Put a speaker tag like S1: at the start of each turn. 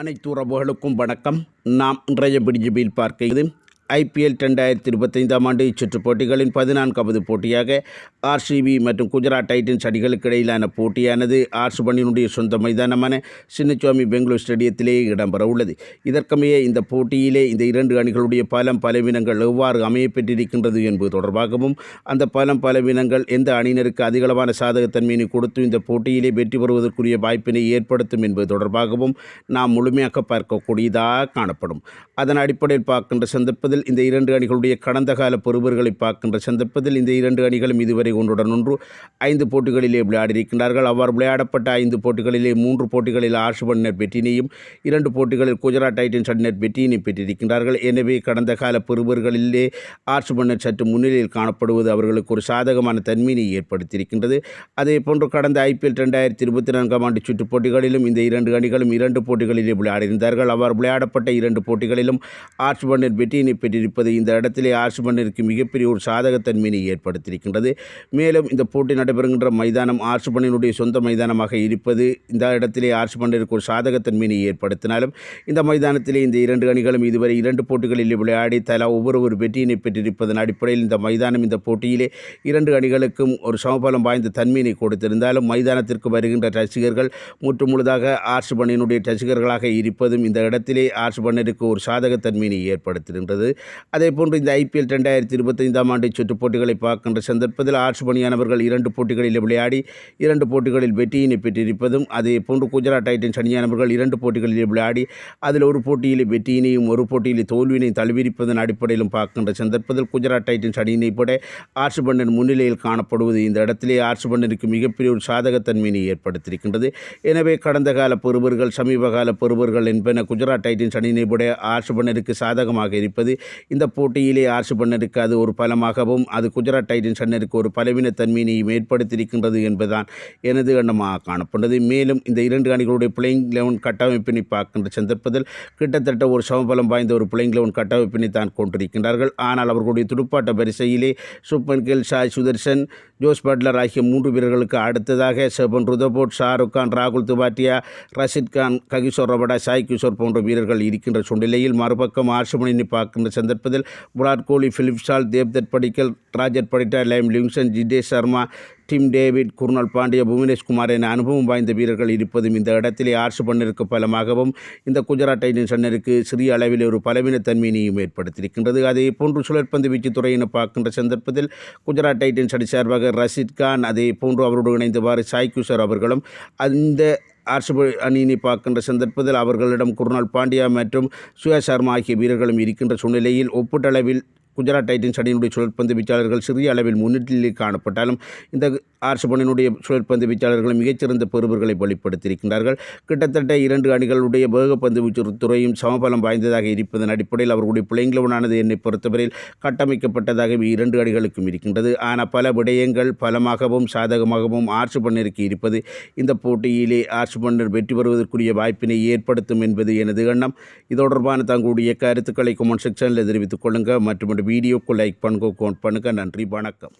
S1: அனைத்து உறவுகளுக்கும் வணக்கம். நாம் இன்றைய பிடிஜிபியில் பார்க்கிறது ஐபிஎல் ரெண்டாயிரத்தி இருபத்தைந்தாம் ஆண்டு இச்சுற்று போட்டிகளின் பதினான்காவது போட்டியாக ஆர்சிபி மற்றும் குஜராத் டைட்டன்ஸ் அணிகளுக்கு இடையிலான போட்டியானது ஆர்சுபனினுடைய சொந்த மைதானமான சின்னசுவாமி பெங்களூர் ஸ்டேடியத்திலே இடம்பெற உள்ளது இதற்கமைய இந்த போட்டியிலே இந்த இரண்டு அணிகளுடைய பலம் பலவீனங்கள் எவ்வாறு அமையப்பெற்றிருக்கின்றது என்பது தொடர்பாகவும் அந்த பலம் பலவீனங்கள் எந்த அணியினருக்கு அதிகளவான சாதகத்தன்மையினை கொடுத்து இந்த போட்டியிலே வெற்றி பெறுவதற்குரிய வாய்ப்பினை ஏற்படுத்தும் என்பது தொடர்பாகவும் நாம் முழுமையாக பார்க்கக்கூடியதாக காணப்படும். அதன் அடிப்படையில் பார்க்கின்ற சந்தர்ப்பத்தில் இந்த இரண்டு அணிகளுடைய கடந்த கால பொறுவர்களை பார்க்கின்ற சந்தர்ப்பத்தில் இந்த இரண்டு அணிகளும் இதுவரை ஒன்றுடன் ஒன்று ஐந்து போட்டிகளிலே விளையாடியிருக்கின்றார்கள். அவ்வாறு விளையாடப்பட்ட ஐந்து போட்டிகளிலே மூன்று போட்டிகளில் ஆர்ஷுபன்னர் வெற்றினையும் இரண்டு போட்டிகளில் குஜராத் டைட்டன்ஸ் அணியினர் வெற்றியினை பெற்றிருக்கின்றார்கள். எனவே கடந்த கால பெறுவர்களிலே ஆர்ஷுபன்னர் சற்று முன்னிலையில் காணப்படுவது அவர்களுக்கு ஒரு சாதகமான தன்மையினை ஏற்படுத்தியிருக்கின்றது. அதே போன்று கடந்த ஐபிஎல் ரெண்டாயிரத்தி இருபத்தி நான்காம் ஆண்டு சுற்றுப் போட்டிகளிலும் இந்த இரண்டு அணிகளும் இரண்டு போட்டிகளிலே விளையாடியிருந்தார்கள். அவ்வாறு விளையாடப்பட்ட இரண்டு போட்டிகளிலும் ஆர்ஷுபன்னர் வெற்றியினை பெற்றிருப்பது. இந்த இடத்திலே ஆர்ஷுபன்னிற்கு மிகப்பெரிய ஒரு சாதகத்தன்மையினை ஏற்படுத்தியிருக்கின்றது. மேலும் இந்த போட்டி நடைபெறுகின்ற மைதானம் ஆர்ஷுபன்னினுடைய சொந்த மைதானமாக இருப்பது இந்த இடத்திலே ஆர்ஷுபன்னிற்கு ஒரு சாதகத்தன்மையினை ஏற்படுத்தினாலும் இந்த மைதானத்திலே இந்த இரண்டு அணிகளும் இதுவரை இரண்டு போட்டிகளில் விளையாடி தலா ஒவ்வொரு ஒரு வெற்றியினை பெற்றிருப்பதன் அடிப்படையில் இந்த மைதானம் இந்த போட்டியிலே இரண்டு அணிகளுக்கும் ஒரு சமபலம் வாய்ந்த தன்மையினை கொடுத்திருந்தாலும் மைதானத்திற்கு வருகின்ற ரசிகர்கள் முற்று முழுதாக ஆர்ஷுபன்னினுடைய ரசிகர்களாக இருப்பதும் இந்த இடத்திலே ஆர்ஷுபன்னருக்கு ஒரு சாதகத்தன்மையினை ஏற்படுத்துகின்றது அதே போன்று இந்த ஐபிஎல் ரெண்டாயிரத்தி இருபத்தைந்தாம் ஆண்டு சுற்றுப் போட்டிகளை பார்க்கின்ற சந்தர்ப்பத்தில் ஆர்ஷுபணியானவர்கள் இரண்டு போட்டிகளில் விளையாடி இரண்டு போட்டிகளில் வெற்றியினை பெற்றிருப்பதும் அதே போன்று குஜராத் டைட்டன்ஸ் அணியானவர்கள் இரண்டு போட்டிகளில் விளையாடி அதில் ஒரு போட்டியில் வெற்றியினையும் ஒரு போட்டியில் தோல்வியினையும் தழுவிருப்பதன் அடிப்படையிலும் பார்க்கின்ற சந்தர்ப்பத்தில் குஜராத் டைட்டன்ஸ் அணியினை போட ஆர்ஷ் பண்டன் முன்னிலையில் காணப்படுவது இந்த இடத்திலே ஆர்ஷுபண்ணனுக்கு மிகப்பெரிய ஒரு சாதகத்தன்மையினை ஏற்படுத்தியிருக்கின்றது. எனவே கடந்த கால பெறுவர்கள் சமீப கால பெறுவர்கள் என்பன குஜராத் டைட்டன்ஸ் அணியினை விட ஆர்ஷுபண்ணனுக்கு சாதகமாக இருப்பது இந்த போட்டியிலே ஆர்ஷுபண்ணனுக்கு அது ஒரு பலமாகவும் அது குஜராத் டைட்டன்ஸ் அண்ணருக்கு ஒரு பலவீனத்தன்மையினையும் ஏற்படுத்தியிருக்கின்றது என்பதுதான் எனது எண்ணமாக காணப்பட்டது. மேலும் இந்த இரண்டு அணிகளுடைய பிளேயிங் லெவன் கட்டமைப்பினை பார்க்கின்ற சந்தர்ப்பத்தில் கிட்டத்தட்ட ஒரு சமபலம் வாய்ந்த ஒரு பிளேயிங் லெவன் கட்டமைப்பினை தான் கொண்டிருக்கின்றார்கள். ஆனால் அவர்களுடைய துடுப்பாட்ட வரிசையிலே சுப்மன் கில் சாய் சுதர்ஷன் ஜோஸ் பட்லர் ஆகிய மூன்று வீரர்களுக்கு அடுத்ததாக செபன் ருதபோட் ஷாருக் கான் ராகுல் துபாட்டியா ரஷித் கான் ககிஷோர் ரபடா சாய் கிஷோர் போன்ற வீரர்கள் இருக்கின்ற சூழ்நிலையில் மறுபக்கம் ஆர்ஷமணினை பார்க்கின்ற சந்தர்ப்பத்தில் விராட் கோலி பிலிப் ஷால் தேவ்தத் படிக்கல் ராஜர் Patidar Lime லிங்சன் Jitesh Sharma Tim David Krunal Pandya Bhuvanesh Kumar என அனுபவம் வாய்ந்த வீரர்கள் இருப்பதும் இந்த இடத்திலே ஆர்ஷு பண்ணருக்கு பலமாகவும் இந்த குஜராத் டைட்டன்ஸ் அண்ணருக்கு சிறிய அளவில் ஒரு பலவீனத்தன்மையினையும் ஏற்படுத்தியிருக்கின்றது. அதே போன்று சுழற்பந்து வீச்சு துறையினை பார்க்கின்ற சந்தர்ப்பத்தில் குஜராத் டைட்டன்ஸ் அணி சார்பாக ரஷித் கான் அதே போன்று அவரோடு இணைந்தவாறு சாய் குஷர் அவர்களும் அந்த ஆர்ஷப அணியினை பார்க்கின்ற சந்தர்ப்பத்தில் அவர்களிடம் குருநாள் பாண்டியா மற்றும் சுயா சர்மா ஆகிய வீரர்களும் இருக்கின்ற சூழ்நிலையில் ஒப்பீட்டளவில் குஜராத் டைட்டன்ஸ் அணியினுடைய சுழற்பந்து வீச்சாளர்கள் சிறிய அளவில் முன்னிலையில் காணப்பட்டாலும் இந்த ஆர்ஷபனினுடைய சுழற்பந்து வீச்சாளர்கள் மிகச்சிறந்த பெறுவர்களை வெளிப்படுத்தியிருக்கின்றார்கள். கிட்டத்தட்ட இரண்டு அணிகளுடைய வேகப்பந்து வீச்சு துறையும் சமபலம் வாய்ந்ததாக இருப்பதன் அடிப்படையில் அவர்களுடைய பிள்ளைங்களவனானது என்னை பொறுத்தவரையில் கட்டமைக்கப்பட்டதாக இரண்டு அணிகளுக்கும் இருக்கின்றது. ஆனால் பல விடயங்கள் பலமாகவும் சாதகமாகவும் ஆர்ஷபன்னருக்கு இருப்பது இந்த போட்டியிலே ஆர்ஷபன்னர் வெற்றி பெறுவதற்குரிய வாய்ப்பினை ஏற்படுத்தும் என்பது எனது எண்ணம். இது தொடர்பான தங்களுடைய கருத்துக்களை கமெண்ட் செக்ஷனில் தெரிவித்துக் கொள்ளுங்கள் மற்றும் வீடியோக்கு லைக் பண்ணுங்க கோட் பண்ணுங்கள் நன்றி வணக்கம்.